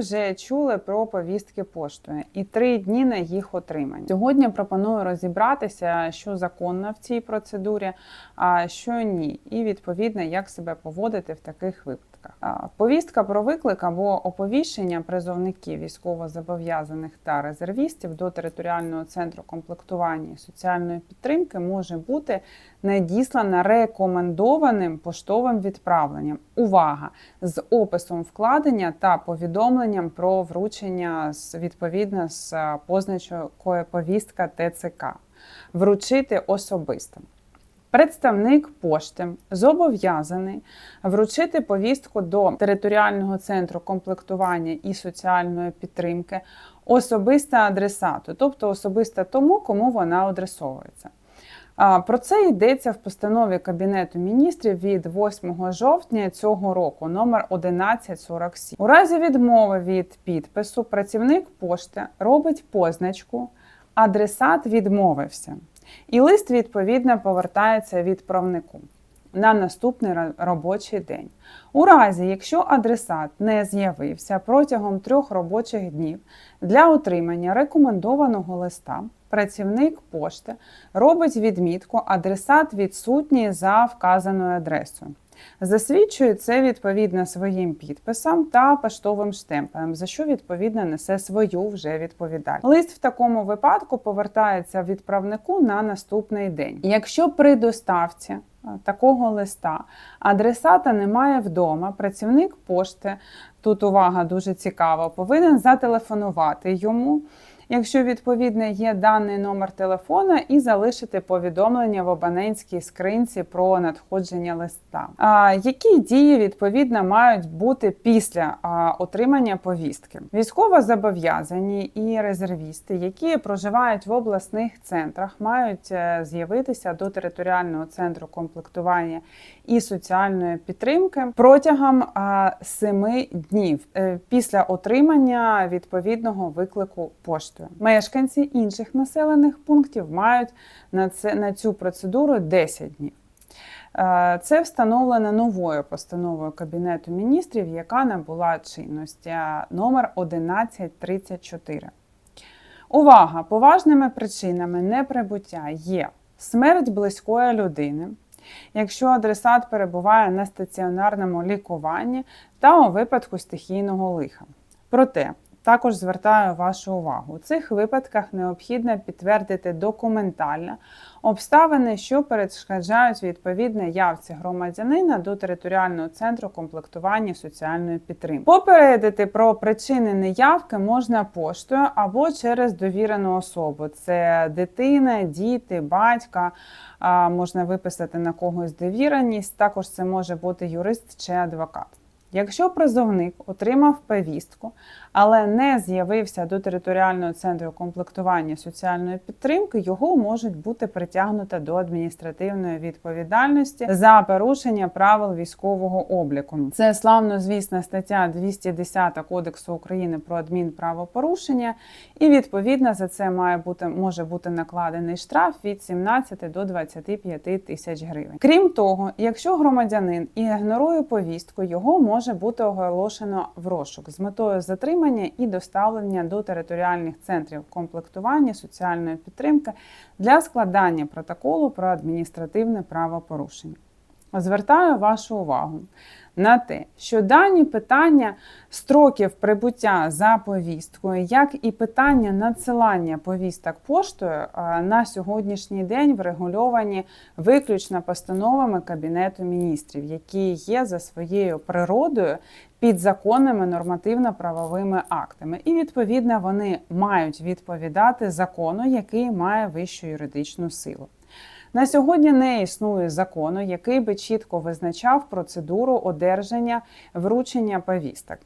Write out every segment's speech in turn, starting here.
вже чули про повістки поштою і три дні на їх отримання. Сьогодні пропоную розібратися, що законно в цій процедурі, а що ні, і відповідно як себе поводити в таких випадках. Повістка про виклик або оповіщення призовників військовозобов'язаних та резервістів до територіального центру комплектування і соціальної підтримки може бути надіслана рекомендованим поштовим відправленням. Увага! З описом вкладення та повідомленням про вручення відповідно з е, позначкою повістка ТЦК. Вручити особисто. Представник пошти зобов'язаний вручити повістку до територіального центру комплектування і соціальної підтримки особисто адресату, тобто особисто тому, кому вона адресовується. Про це йдеться в постанові Кабінету міністрів від 8 жовтня цього року, номер 1147. У разі відмови від підпису працівник пошти робить позначку Адресат відмовився. І лист відповідно повертається відправнику на наступний робочий день. У разі, якщо адресат не з'явився протягом трьох робочих днів для отримання рекомендованого листа, працівник пошти робить відмітку адресат відсутній за вказаною адресою. Засвідчує це відповідно своїм підписом та поштовим штемпелем, за що відповідно несе свою вже відповідальність. Лист в такому випадку повертається відправнику на наступний день. Якщо при доставці такого листа. Адресата немає вдома, працівник пошти, тут увага дуже цікава, повинен зателефонувати йому. Якщо відповідно є даний номер телефона, і залишити повідомлення в абонентській скринці про надходження листа. А, які дії відповідно мають бути після отримання повістки? Військово зобов'язані і резервісти, які проживають в обласних центрах, мають е, з'явитися до територіального центру комплектування і соціальної підтримки протягом семи днів е, після отримання відповідного виклику поштою. Мешканці інших населених пунктів мають на це на цю процедуру 10 днів. Е, Це встановлено новою постановою Кабінету міністрів, яка набула чинності а, номер 1134. Увага! Поважними причинами неприбуття є смерть близької людини, якщо адресат перебуває на стаціонарному лікуванні та у випадку стихійного лиха. Проте також звертаю вашу увагу. У цих випадках необхідно підтвердити документально обставини, що перешкоджають відповідне явці громадянина до територіального центру комплектування соціальної підтримки. Попередити про причини неявки можна поштою або через довірену особу. Це дитина, діти, батька. Можна виписати на когось довіреність. Також це може бути юрист чи адвокат. Якщо призовник отримав повістку, але не з'явився до територіального центру комплектування соціальної підтримки, його можуть бути притягнуто до адміністративної відповідальності за порушення правил військового обліку. Це славно звісна стаття 210 Кодексу України про адмінправопорушення, і відповідно за це має бути може бути накладений штраф від 17 до 25 тисяч гривень. Крім того, якщо громадянин ігнорує повістку, його може бути оголошено в розшук з метою затримання і доставлення до територіальних центрів комплектування соціальної підтримки для складання протоколу про адміністративне правопорушення. Звертаю вашу увагу на те, що дані питання строків прибуття за повісткою, як і питання надсилання повісток поштою на сьогоднішній день врегульовані виключно постановами Кабінету міністрів, які є за своєю природою підзаконними нормативно-правовими актами. І відповідно вони мають відповідати закону, який має вищу юридичну силу. На сьогодні не існує закону, який би чітко визначав процедуру одержання вручення повісток.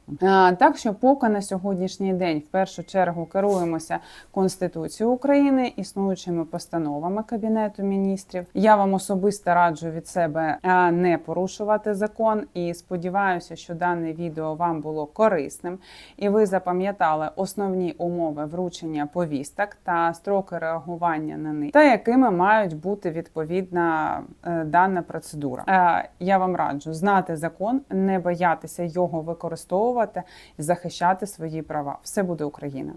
Так що, поки на сьогоднішній день в першу чергу керуємося Конституцією України, існуючими постановами Кабінету міністрів. Я вам особисто раджу від себе не порушувати закон і сподіваюся, що дане відео вам було корисним і ви запам'ятали основні умови вручення повісток та строки реагування на них, та якими мають бути відповідна е, дана процедура. Е, Я вам раджу знати закон, не боятися його використовувати і захищати свої права. Все буде Україна.